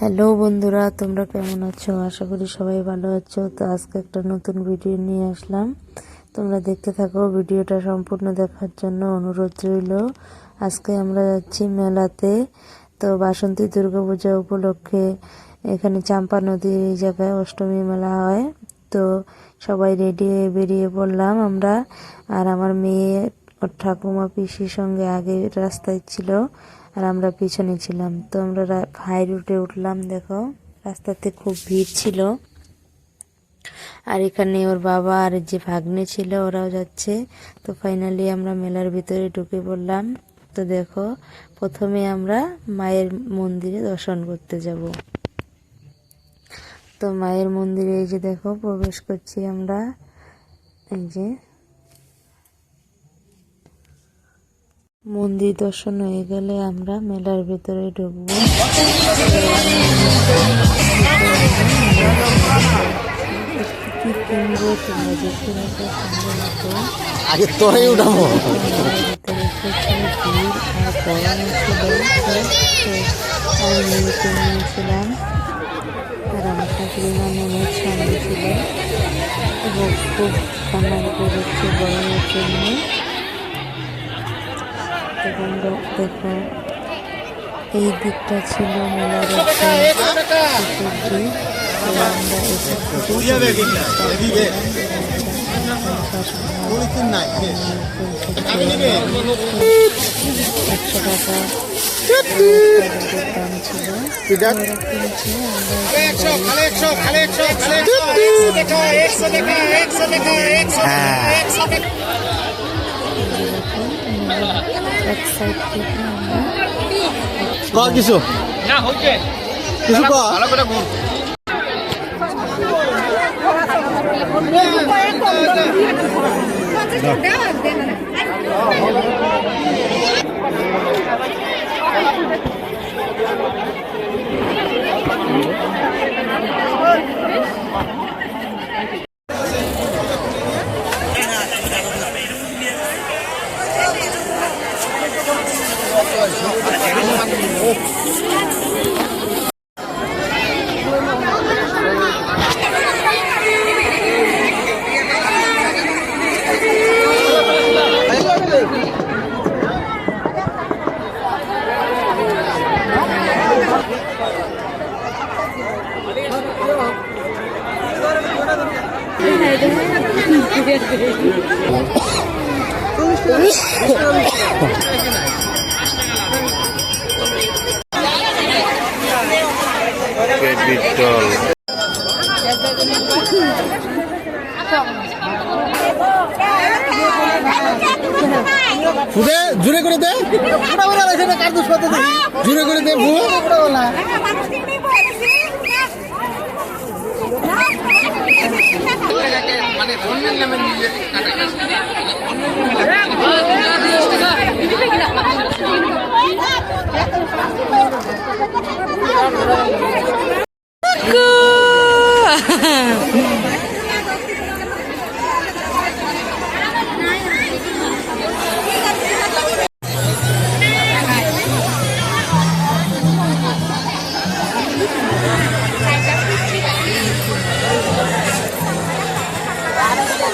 Hello বন্ধুরা, তোমরা কেমন আছো? আশা করি সবাই ভালো আছো। তো আজকে একটা নতুন ভিডিও নিয়ে আসলাম। তোমরা দেখতে থাকো, ভিডিওটা সম্পূর্ণ দেখার জন্য অনুরোধ রইল। আজকে আমরা যাচ্ছি মেলাতে। তো বাসন্তী দুর্গাপূজা উপলক্ষে এখানে চাম্পা নদীর এই জায়গায় অষ্টমী মেলা হয়। তো সবাই রেডি হয়ে বেরিয়ে পড়লাম আমরা। আর আমার মেয়ে ওর ঠাকুমা পিসির সঙ্গে আগে রাস্তায় ছিল। আর আমরা পিছনে ছিলাম। তো আমরা হাই রুটে উঠলাম, দেখো। রাস্তাতে খুব ভিড় ছিল। আর এখানে ওর বাবা আর যে ভাগ্নে ছিল, ওরাও যাচ্ছে। তো ফাইনালি আমরা মেলার ভিতরে ঢুকে পড়লাম। তো দেখো, প্রথমে আমরা মায়ের মন্দিরে দর্শন করতে যাব। তো মায়ের মন্দিরে এই যে দেখো, প্রবেশ করছি আমরা। এই যে মন্দির দর্শন হয়ে গেলে আমরা মেলার ভেতরে ঢুকবো। আগে তোরাই উঠাবো। ছিল নিয়েছিলাম আর আমার শাশুড়ি মা সামনে ছিল এবং খুব করছে গরমের জন্য। তো তোমরা দেখো এই দিকটা ছিল মেলার একশো টাকা দাম এক সাইড থেকে আমরা ক কিছু। না হইছে। কিছু ক ভালো করে ঘুর। ফুটে জুড়ে করে দে। জুড়ে করে দে। ভু মানে অন্যের নামে নিজে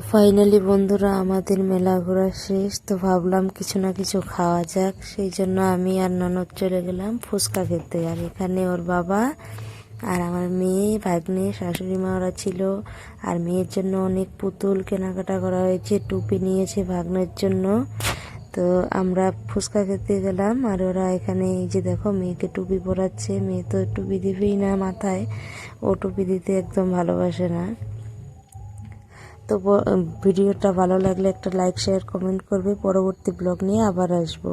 ফাইনালি বন্ধুরা, আমাদের মেলা ঘোরা শেষ। তো ভাবলাম কিছু না কিছু খাওয়া যাক। সেই জন্য আমি আর ননদ চলে গেলাম ফুচকা খেতে। আর এখানে ওর বাবা আর আমার মেয়ে, ভাগ্নে, শাশুড়ি মা ওরা ছিল। আর মেয়ের জন্য অনেক পুতুল কেনাকাটা করা হয়েছে, টুপি নিয়েছে ভাগ্নের জন্য। তো আমরা ফুচকা খেতে গেলাম। আর ওরা এখানে এই যে দেখো, মেয়েকে টুপি পরাচ্ছে। মেয়ে তো টুপি দিবেই না মাথায়। ও টুপি দিতে একদম ভালোবাসে না। তো ভিডিওটা ভালো লাগলে একটা লাইক শেয়ার কমেন্ট করবে। পরবর্তী ব্লগ নিয়ে আবার আসব।